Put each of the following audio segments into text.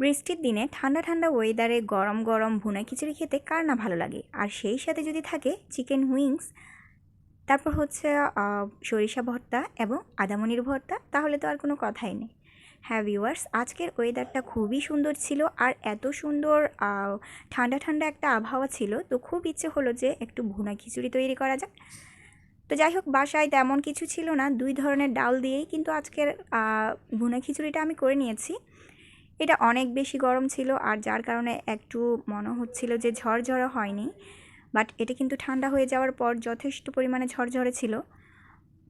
বৃষ্টির দিনে ঠান্ডা ঠান্ডা ওয়েদারে গরম গরম ভুনা খিচুড়ি খেতে কার না ভালো লাগে? আর সেই সাথে যদি থাকে চিকেন উইংস, তারপর হচ্ছে সরিষা ভর্তা এবং আদামনির ভর্তা, তাহলে তো আর কোনো কথাই নেই। হ্যাঁ ভিউয়ার্স, আজকের ওয়েদারটা খুবই সুন্দর ছিল আর এত সুন্দর ঠান্ডা ঠান্ডা একটা আবহাওয়া ছিল, তো খুব ইচ্ছে হলো যে একটু ভুনা খিচুড়ি তৈরি করা যাক। তো যাই হোক, বাসায় তেমন কিছু ছিল না, দুই ধরনের ডাল দিয়েই কিন্তু আজকের ভুনা খিচুড়িটা আমি করে নিয়েছি। এটা অনেক বেশি গরম ছিল আর যার কারণে একটু মনে হচ্ছিল যে ঝরঝরে হয়নি। বাট এটা কিন্তু ঠান্ডা হয়ে যাওয়ার পর যথেষ্ট পরিমাণে ঝরঝরে ছিল।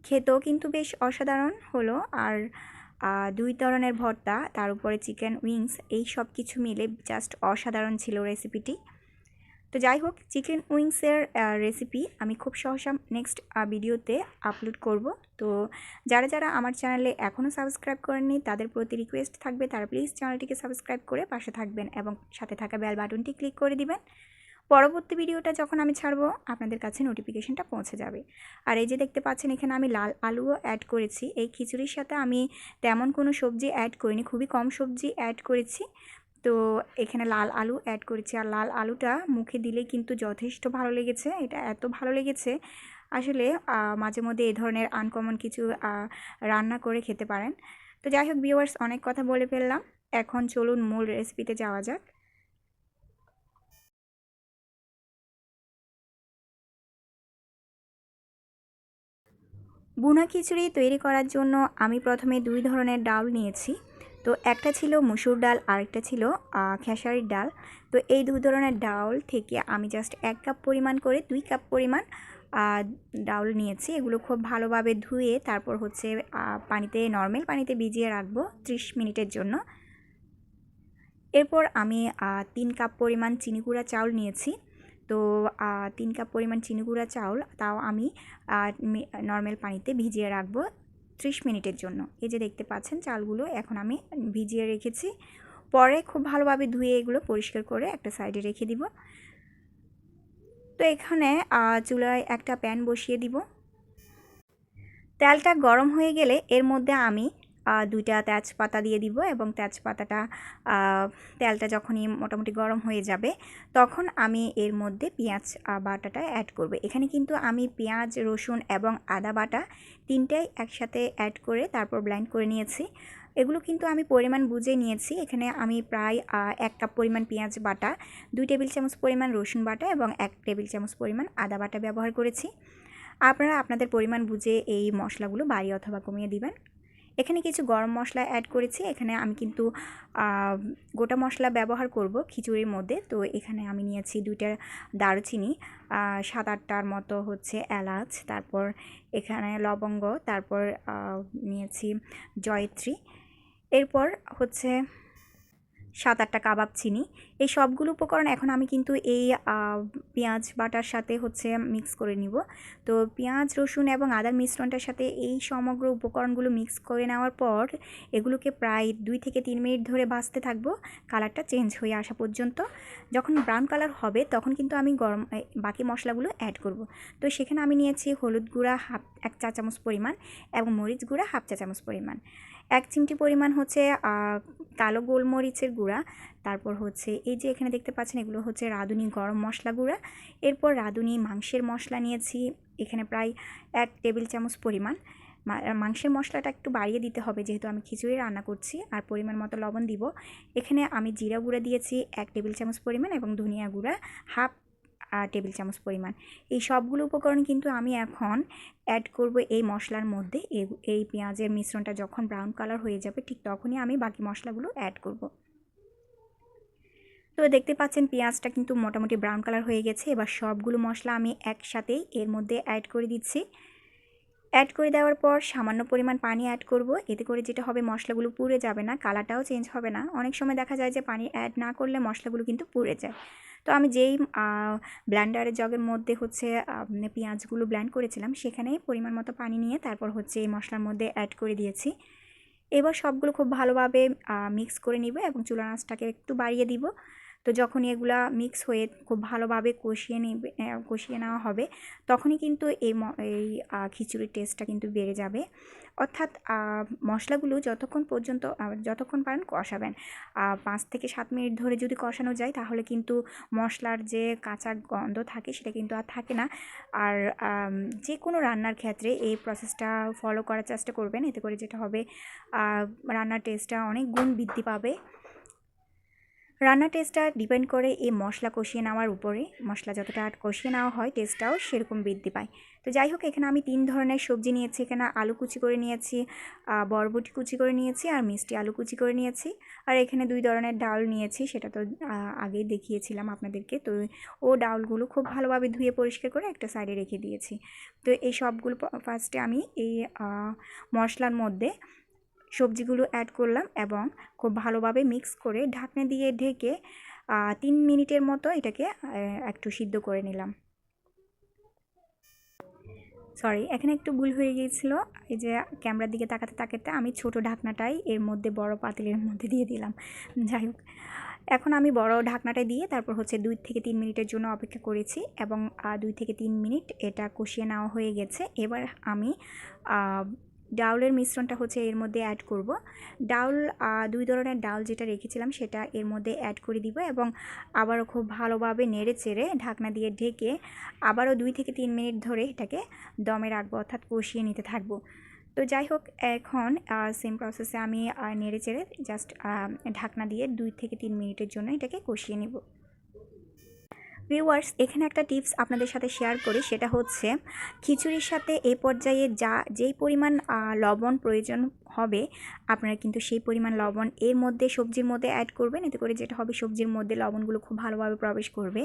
খেতেও কিন্তু বেশ অসাধারণ হলো আর দুই ধরনের ভর্তা, তার উপরে চিকেন উইংস, এই সব কিছু মিলে জাস্ট অসাধারণ ছিল রেসিপিটি তো যাই হোক চিকেন উইংসের রেসিপি আমি খুব সহসা নেক্সট ভিডিওতে আপলোড করব। তো যারা যারা আমার চ্যানেলে এখনও সাবস্ক্রাইব করেননি, তাদের প্রতি রিকোয়েস্ট থাকবে তারা প্লিজ চ্যানেলটিকে সাবস্ক্রাইব করে পাশে থাকবেন এবং সাথে থাকা বেল বাটনটি ক্লিক করে দিবেন। পরবর্তী ভিডিওটা যখন আমি ছাড়বো, আপনাদের কাছে নোটিফিকেশনটা পৌঁছে যাবে। আর এই যে দেখতে পাচ্ছেন, এখানে আমি লাল আলুও অ্যাড করেছি। এই খিচুড়ির সাথে আমি তেমন কোনো সবজি অ্যাড করিনি, খুবই কম সবজি অ্যাড করেছি। তো এখানে লাল আলু অ্যাড করেছি। আর লাল আলুটা মুখে দিলে কিন্তু যথেষ্ট ভালো লেগেছে। এটা এত ভালো লেগেছে। আসলে মাঝে মধ্যে এই ধরনের আনকমন কিছু রান্না করে খেতে পারেন। তো যাই হোক ভিউয়ার্স অনেক কথা বলে ফেললাম। এখন চলুন মূল রেসিপিতে যাওয়া যাক। বুনা খিচুড়ি তৈরি করার জন্য আমি প্রথমে দুই ধরনের ডাল নিয়েছি। তো একটা ছিল মুসুর ডাল, আরেকটা ছিল খেসারির ডাল। তো এই দু ধরনের ডাল থেকে আমি জাস্ট এক কাপ পরিমাণ করে দুই কাপ পরিমাণ ডাউল নিয়েছি। এগুলো খুব ভালোভাবে ধুয়ে তারপর হচ্ছে পানিতে নর্মাল পানিতে ভিজিয়ে রাখব ত্রিশ মিনিটের জন্য। এরপর আমি তিন কাপ পরিমাণ চিনি গুঁড়া চাউল নিয়েছি। তো তিন কাপ পরিমাণ চিনি গুঁড়া চাউল, তাও আমি নর্মাল পানিতে ভিজিয়ে রাখব। ত্রিশ মিনিটের জন্য। এই যে দেখতে পাচ্ছেন, চালগুলো এখন আমি ভিজিয়ে রেখেছি। পরে খুব ভালোভাবে ধুয়ে এগুলো পরিষ্কার করে একটা সাইডে রেখে দিব। তো এখানে চুলায় একটা প্যান বসিয়ে দিব। তেলটা গরম হয়ে গেলে এর মধ্যে আমি দুইটা তেজপাতা দিয়ে দিব এবং তেজপাতাটা তেলটা যখনই মোটামুটি গরম হয়ে যাবে, তখন আমি এর মধ্যে পেঁয়াজ বাটাটা অ্যাড করব। এখানে কিন্তু আমি পেঁয়াজ, রসুন এবং আদা বাটা তিনটাই একসাথে অ্যাড করে তারপর ব্লেন্ড করে নিয়েছি। এগুলো কিন্তু আমি পরিমাণ বুঝে নিয়েছি। এখানে আমি প্রায় এক কাপ পরিমাণ পেঁয়াজ বাটা, দুই টেবিল চামচ পরিমাণ রসুন বাটা এবং এক টেবিল চামচ পরিমাণ আদা বাটা ব্যবহার করেছি। আপনারা আপনাদের পরিমাণ বুঝে এই মশলাগুলো বাড়িয়ে অথবা কমিয়ে দিবেন। এখানে কিছু গরম মশলা অ্যাড করেছি। এখানে আমি কিন্তু গোটা মশলা ব্যবহার করব খিচুড়ির মধ্যে। তো এখানে আমি নিয়েছি দুইটা দারুচিনি সাত আটটার মতো হচ্ছে এলাচ, তারপর এখানে লবঙ্গ, তারপর নিয়েছি জয়ত্রী। এরপর হচ্ছে সাত আটটা কাবাব চিনি। এই সবগুলো উপকরণ এখন আমি কিন্তু এই পেঁয়াজ বাটার সাথে হচ্ছে মিক্স করে নিব। তো পেঁয়াজ, রসুন এবং আদার মিশ্রণটার সাথে এই সমগ্র উপকরণগুলো মিক্স করে নেওয়ার পর এগুলোকে প্রায় দুই থেকে তিন মিনিট ধরে ভাজতে থাকব। কালারটা চেঞ্জ হয়ে আসা পর্যন্ত। যখন ব্রাউন কালার হবে তখন কিন্তু আমি গরম বাকি মশলাগুলো অ্যাড করব। তো সেখানে আমি নিয়েছি হলুদ গুঁড়া হাফ, এক চা চামচ পরিমাণ এবং মরিচ গুঁড়া হাফ চা চামচ পরিমাণ। এক চিমটি পরিমাণ হচ্ছে কালো গোলমরিচের গুঁড়া। তারপর হচ্ছে এই যে এখানে দেখতে পাচ্ছেন, এগুলো হচ্ছে রাঁধুনি গরম মশলা গুঁড়া। এরপর রাঁধুনি মাংসের মশলা নিয়েছি, এখানে প্রায় এক টেবিল চামচ পরিমাণ। মাংসের মশলাটা একটু বাড়িয়ে দিতে হবে, যেহেতু আমি খিচুড়ি রান্না করছি, আর পরিমাণ মতো লবণ দিব। এখানে আমি জিরা গুঁড়া দিয়েছি, এক টেবিল চামচ পরিমাণ এবং ধনিয়া গুঁড়া, হাফ টেবিল চামচ পরিমাণ। এই সবগুলো উপকরণ কিন্তু আমি এখন অ্যাড করব এই মশলার মধ্যে। এই- পেঁয়াজের মিশ্রণটা যখন ব্রাউন কালার হয়ে যাবে, ঠিক তখনই আমি বাকি মশলাগুলো অ্যাড করব। তো দেখতে পাচ্ছেন পেঁয়াজটা কিন্তু মোটামুটি ব্রাউন কালার হয়ে গেছে। এবার সবগুলো মশলা আমি একসাথেই এর মধ্যে অ্যাড করে দিচ্ছি। অ্যাড করে দেওয়ার পর সামান্য পরিমাণ পানি অ্যাড করব। এতে করে যেটা হবে মশলাগুলো পুড়ে যাবে না কালারটাও চেঞ্জ হবে না। অনেক সময় দেখা যায় যে পানি অ্যাড না করলে মশলাগুলো কিন্তু পুড়ে যায়। তো আমি যেই ব্ল্যান্ডারের জগের মধ্যে হচ্ছে পেঁয়াজগুলো ব্ল্যান্ড করেছিলাম সেখানে পরিমাণ মতো পানি নিয়ে তারপর হচ্ছে এই মশলার মধ্যে অ্যাড করে দিয়েছি। এবার সবগুলো খুব ভালোভাবে মিক্স করে নিব এবং চুলা আঁচটাকে একটু বাড়িয়ে দিব। তো যখনই এগুলা মিক্স হয়ে খুব ভালোভাবে কষিয়ে নেবে কষিয়ে নেওয়া হবে, তখনই কিন্তু এই এই খিচুড়ির টেস্টটা কিন্তু বেড়ে যাবে। অর্থাৎ মশলাগুলো যতক্ষণ পর্যন্ত যতক্ষণ পারেন কষাবেন। পাঁচ থেকে সাত মিনিট ধরে যদি কষানো যায়, তাহলে কিন্তু মশলার যে কাঁচা গন্ধ থাকে, সেটা কিন্তু আর থাকে না। আর যে কোনো রান্নার ক্ষেত্রে এই প্রসেসটা ফলো করার চেষ্টা করবেন। এতে করে যেটা হবে রান্নার টেস্টটা অনেক গুণ বৃদ্ধি পাবে। রান্নার টেস্টটা ডিপেন্ড করে এই মশলা কষিয়ে নেওয়ার উপরে। মশলা যতটা কষিয়ে নেওয়া হয় টেস্টটাও সেরকম বৃদ্ধি পায়। তো যাই হোক, এখানে আমি তিন ধরনের সবজি নিয়েছি। এখানে আলু কুচি করে নিয়েছি বরবটি কুচি করে নিয়েছি আর মিষ্টি আলু কুচি করে নিয়েছি। আর এখানে দুই ধরনের ডাল নিয়েছি, সেটা তো আগেই দেখিয়েছিলাম আপনাদেরকে। তো ও ডালগুলো খুব ভালোভাবে ধুয়ে পরিষ্কার করে একটা সাইডে রেখে দিয়েছি। তো এই সবগুলো ফার্স্টে আমি এই মশলার মধ্যে সবজিগুলো অ্যাড করলাম এবং খুব ভালোভাবে মিক্স করে ঢাকনা দিয়ে ঢেকে তিন মিনিটের মতো এটাকে একটু সিদ্ধ করে নিলাম। সরি এখানে একটু ভুল হয়ে গিয়েছিল। এই যে ক্যামেরার দিকে তাকাতে তাকাতে আমি ছোট ঢাকনাটাই এর মধ্যে বড় পাতিলের মধ্যে দিয়ে দিলাম। যাই হোক, এখন আমি বড় ঢাকনাটা দিয়ে তারপর হচ্ছে দুই থেকে তিন মিনিটের জন্য অপেক্ষা করেছি এবং দুই থেকে তিন মিনিট এটা কষিয়ে নেওয়া হয়ে গেছে। এবার আমি ডাউলের মিশ্রণটা হচ্ছে এর মধ্যে অ্যাড করব। ডাউল দুই ধরনের ডাল যেটা রেখেছিলাম সেটা এর মধ্যে অ্যাড করে দিব এবং আবারও খুব ভালোভাবে নেড়ে চেড়ে ঢাকনা দিয়ে ঢেকে আবারও দুই থেকে তিন মিনিট ধরে এটাকে দমে রাখব, অর্থাৎ কষিয়ে নিতে থাকব। তো যাই হোক, এখন সেম প্রসেসে আমি নেড়ে চেড়ে জাস্ট ঢাকনা দিয়ে দুই থেকে তিন মিনিটের জন্য এটাকে কষিয়ে নেব। ভিউয়ার্স এখানে একটা টিপস আপনাদের সাথে শেয়ার করি, সেটা হচ্ছে খিচুড়ির সাথে এই পর্যায়ে যা, যেই পরিমাণ লবণ প্রয়োজন হবে, আপনারা কিন্তু সেই পরিমাণ লবণ এর মধ্যে সবজির মধ্যে অ্যাড করবেন। এতে করে যেটা হবে সবজির মধ্যে লবণগুলো খুব ভালোভাবে প্রবেশ করবে।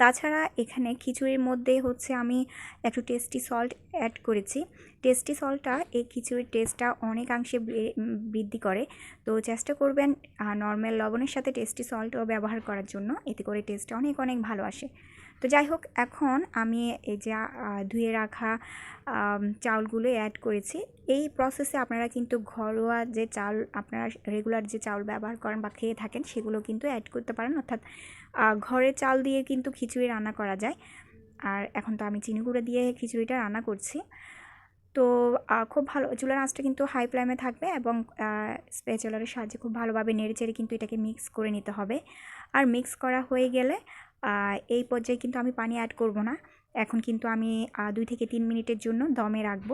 তাছাড়া এখানে খিচুড়ির মধ্যে হচ্ছে আমি একটু টেস্টি সল্ট অ্যাড করেছি। টেস্টি সল্টটা এই খিচুড়ির টেস্টটা অনেকাংশে বৃদ্ধি করে। তো চেষ্টা করবেন নর্মাল লবণের সাথে টেস্টি সল্টও ব্যবহার করার জন্য। এতে করে টেস্টটা অনেক অনেক ভালো আসে। তো যাই হোক এখন আমি এই যে ধুয়ে রাখা চাউলগুলো অ্যাড করেছি। এই প্রসেসে আপনারা কিন্তু ঘরোয়া যে চাল, আপনারা রেগুলার যে চাউল ব্যবহার করেন বা খেয়ে থাকেন, সেগুলো কিন্তু অ্যাড করতে পারেন। অর্থাৎ ঘরে চাল দিয়ে কিন্তু খিচুড়ি রান্না করা যায়। আর এখন তো আমি চিনি গুঁড়ো দিয়ে খিচুড়িটা রান্না করছি। তো খুব ভালো, চুলার আঁচটা কিন্তু হাই ফ্লেমে থাকবে এবং স্পেচুলারের সাহায্যে খুব ভালোভাবে নেড়ে চেড়ে কিন্তু এটাকে মিক্স করে নিতে হবে। আর মিক্স করা হয়ে গেলে এই পর্যায়ে কিন্তু আমি পানি অ্যাড করব না। এখন কিন্তু আমি দুই থেকে তিন মিনিটের জন্য দমে রাখব।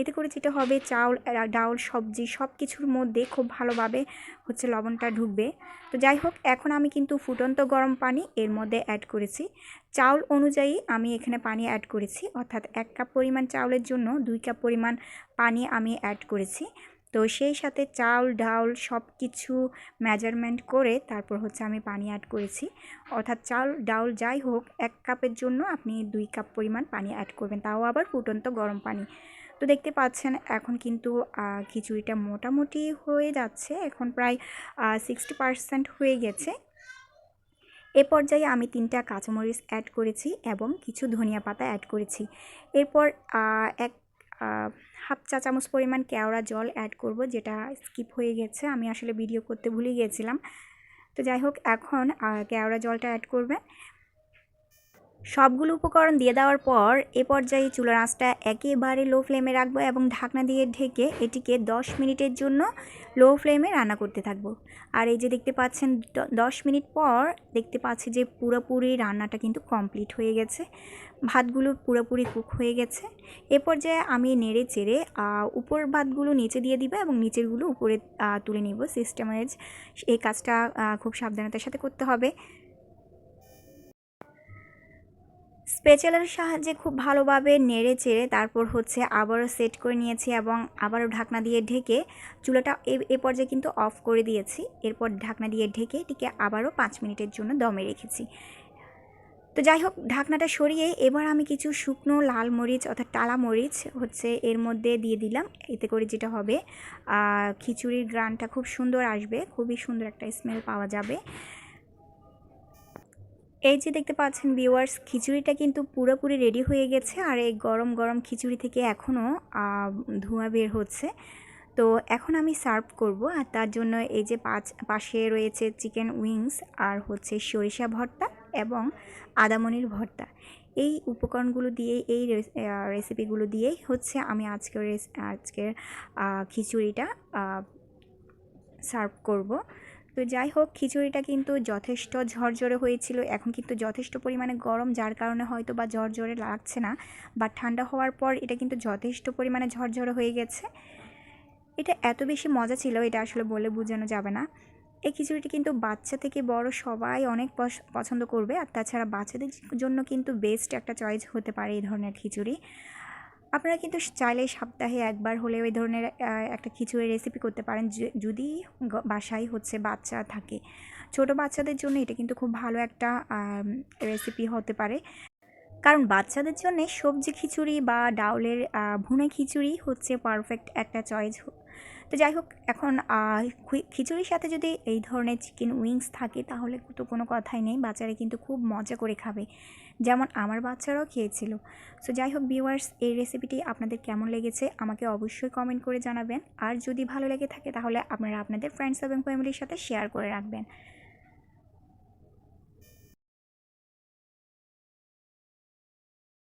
এতে করে যেটা হবে, চাউল ডাউল, সবজি সব কিছুর মধ্যে খুব ভালোভাবে হচ্ছে লবণটা ঢুকবে। তো যাই হোক, এখন আমি কিন্তু ফুটন্ত গরম পানি এর মধ্যে অ্যাড করেছি। চাউল অনুযায়ী আমি এখানে পানি অ্যাড করেছি। অর্থাৎ এক কাপ পরিমাণ চাউলের জন্য দুই কাপ পরিমাণ পানি আমি অ্যাড করেছি। তো সেই সাথে চাউল, ডাউল সব কিছু মেজারমেন্ট করে তারপর হচ্ছে আমি পানি অ্যাড করেছি। অর্থাৎ চাল ডাউল যাই হোক, এক কাপের জন্য আপনি দুই কাপ পরিমাণ পানি অ্যাড করবেন। তাও আবার ফুটন্ত গরম পানি। তো দেখতে পাচ্ছেন এখন কিন্তু খিচুড়িটা মোটামুটি হয়ে যাচ্ছে। এখন প্রায় সিক্সটি পার্সেন্ট হয়ে গেছে। এ পর্যায়ে আমি তিনটা কাঁচামরিচ অ্যাড করেছি এবং কিছু ধনিয়া পাতা অ্যাড করেছি। এরপর এক হাফ চা চামচ পরিমাণ কেওড়া জল অ্যাড করব, যেটা স্কিপ হয়ে গেছে। আমি আসলে ভিডিও করতে ভুলে গিয়েছিলাম। তো যাই হোক, এখন কেওড়া জলটা অ্যাড করবেন। সবগুলো উপকরণ দিয়ে দেওয়ার পর এ পর্যায়ে চুলার আঁচটা একেবারে লো ফ্লেমে রাখব এবং ঢাকনা দিয়ে ঢেকে এটিকে 10 মিনিটের জন্য লো ফ্লেমে রান্না করতে থাকব। আর এই যে দেখতে পাচ্ছেন, দ- দশ মিনিট পর দেখতে পাচ্ছি যে পুরোপুরি রান্নাটা কিন্তু কমপ্লিট হয়ে গেছে। ভাতগুলো পুরোপুরি কুক হয়ে গেছে। এ পর্যায়ে আমি নেড়ে চেড়ে উপর ভাতগুলো নিচে দিয়ে দিব এবং নিচেরগুলো উপরে তুলে নিব। সিস্টেম ওয়াইজ এই কাজটা খুব সাবধানতার সাথে করতে হবে। স্পেচালের সাহায্যে খুব ভালোভাবে নেড়ে চেড়ে তারপর হচ্ছে আবারও সেট করে নিয়েছি এবং আবারও ঢাকনা দিয়ে ঢেকে চুলাটা এ- পর্যায়ে কিন্তু অফ করে দিয়েছি। এরপর ঢাকনা দিয়ে ঢেকে এটিকে আবারও পাঁচ মিনিটের জন্য দমে রেখেছি। তো যাই হোক, ঢাকনাটা সরিয়ে এবার আমি কিছু শুকনো লাল মরিচ অর্থাৎ টালা মরিচ হচ্ছে এর মধ্যে দিয়ে দিলাম। এতে করে যেটা হবে খিচুড়ির গ্রানটা খুব সুন্দর আসবে, খুবই সুন্দর একটা স্মেল পাওয়া যাবে। এই যে দেখতে পাচ্ছেন ভিউয়ার্স খিচুড়িটা কিন্তু পুরোপুরি রেডি হয়ে গেছে আর এই গরম গরম খিচুড়ি থেকে এখনও ধোঁয়া বের হচ্ছে। তো এখন আমি সার্ভ করব আর তার জন্য এই যে পাঁচ, পাশে রয়েছে চিকেন উইংস আর হচ্ছে সরিষা ভর্তা এবং আদামনির ভর্তা। এই উপকরণগুলো দিয়ে এই রেসিপিগুলো দিয়েই হচ্ছে আমি আজকের আজকের খিচুড়িটা সার্ভ করব। তো যাই হোক, খিচুড়িটা কিন্তু যথেষ্ট ঝরঝরে হয়েছিল। এখন কিন্তু যথেষ্ট পরিমাণে গরম, যার কারণে হয়তো বা ঝরঝরে লাগছে না। বা ঠান্ডা হওয়ার পর এটা কিন্তু যথেষ্ট পরিমাণে ঝরঝরে হয়ে গেছে। এটা এত বেশি মজা ছিল, এটা আসলে বলে বোঝানো যাবে না। এই খিচুড়িটি কিন্তু বাচ্চা থেকে বড় সবাই অনেক পছন্দ করবে। আর তাছাড়া বাচ্চাদের জন্য কিন্তু বেস্ট একটা চয়েস হতে পারে এই ধরনের খিচুড়ি। আপনারা কিন্তু চাইলে সপ্তাহে একবার হলে ওই ধরনের একটা খিচুড়ি রেসিপি করতে পারেন যদি বাসায় হচ্ছে বাচ্চা থাকে। ছোট বাচ্চাদের জন্য এটা কিন্তু খুব ভালো একটা রেসিপি হতে পারে। কারণ বাচ্চাদের জন্য সবজি খিচুড়ি বা ডাউলের ভুনে খিচুড়ি হচ্ছে পারফেক্ট একটা চয়েস তো যাই হোক, এখন খিচুড়ির সাথে যদি এই ধরনের চিকেন উইংস থাকে, তাহলে তো কোনো কথাই নেই। বাচ্চারা কিন্তু খুব মজা করে খাবে। যেমন আমার বাচ্চারাও খেয়েছিল। সো যাই হোক ভিউয়ার্স এই রেসিপিটি আপনাদের কেমন লেগেছে, আমাকে অবশ্যই কমেন্ট করে জানাবেন। আর যদি ভালো লেগে থাকে, তাহলে আপনারা আপনাদের ফ্রেন্ডস এবং ফ্যামিলির সাথে শেয়ার করে রাখবেন।